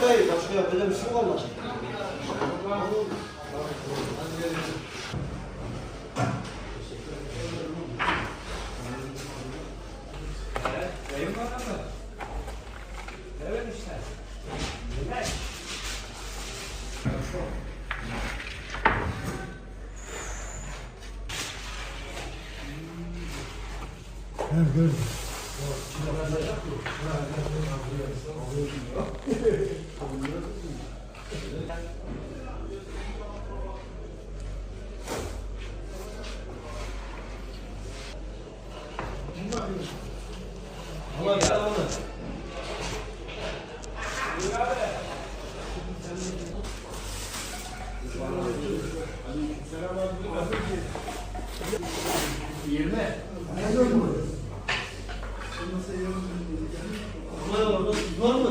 Hayır, başka yapacak bir şey olmaz. Var Evet Yirmi. Ne gördün? Orada tuz var mı?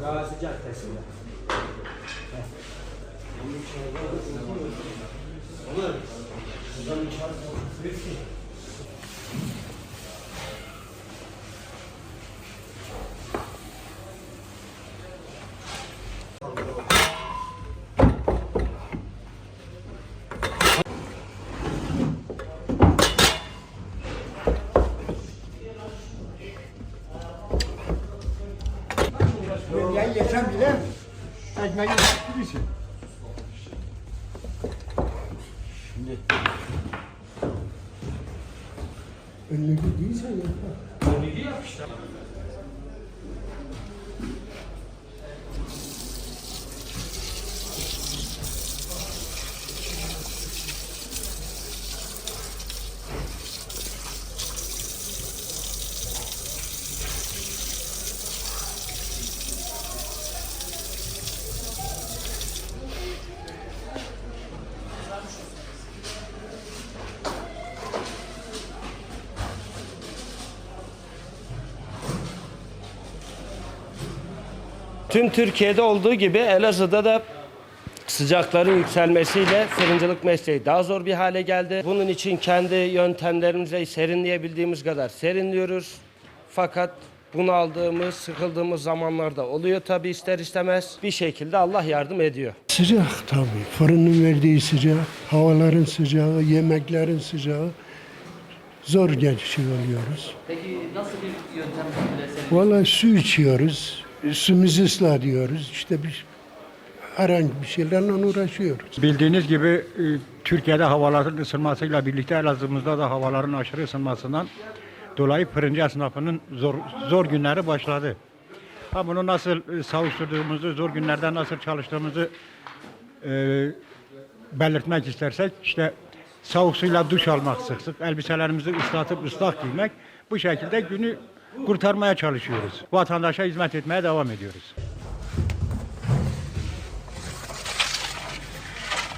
Gazi Caddesi'nde. Olur. Buradan bir çarpı yesem bile ekmeği birisi. Önlüğü değilsen yapma. Tüm Türkiye'de olduğu gibi Elazığ'da da sıcakların yükselmesiyle fırıncılık mesleği daha zor bir hale geldi. Bunun için kendi yöntemlerimizle serinleyebildiğimiz kadar serinliyoruz. Fakat bunu aldığımız, sıkıldığımız zamanlarda oluyor tabii ister istemez. Bir şekilde Allah yardım ediyor. Sıcak tabii. Fırının verdiği sıcak, havaların sıcağı, yemeklerin sıcağı. Zor geçiriyoruz. Peki nasıl bir yöntem? Vallahi su içiyoruz, suyumuzu ıslah diyoruz. İşte bir herhangi bir şeylerle uğraşıyoruz. Bildiğiniz gibi e, Türkiye'de havaların ısınmasıyla birlikte Elazığ'ımızda da havaların aşırı ısınmasından dolayı fırıncı esnafının zor, zor günleri başladı. Ha bunu nasıl e, savuşturduğumuzu, zor günlerde nasıl çalıştığımızı e, belirtmek istersek işte soğuk suyla duş almak sık sık, elbiselerimizi ıslatıp ıslak giymek bu şekilde günü kurtarmaya çalışıyoruz. Vatandaşa hizmet etmeye devam ediyoruz.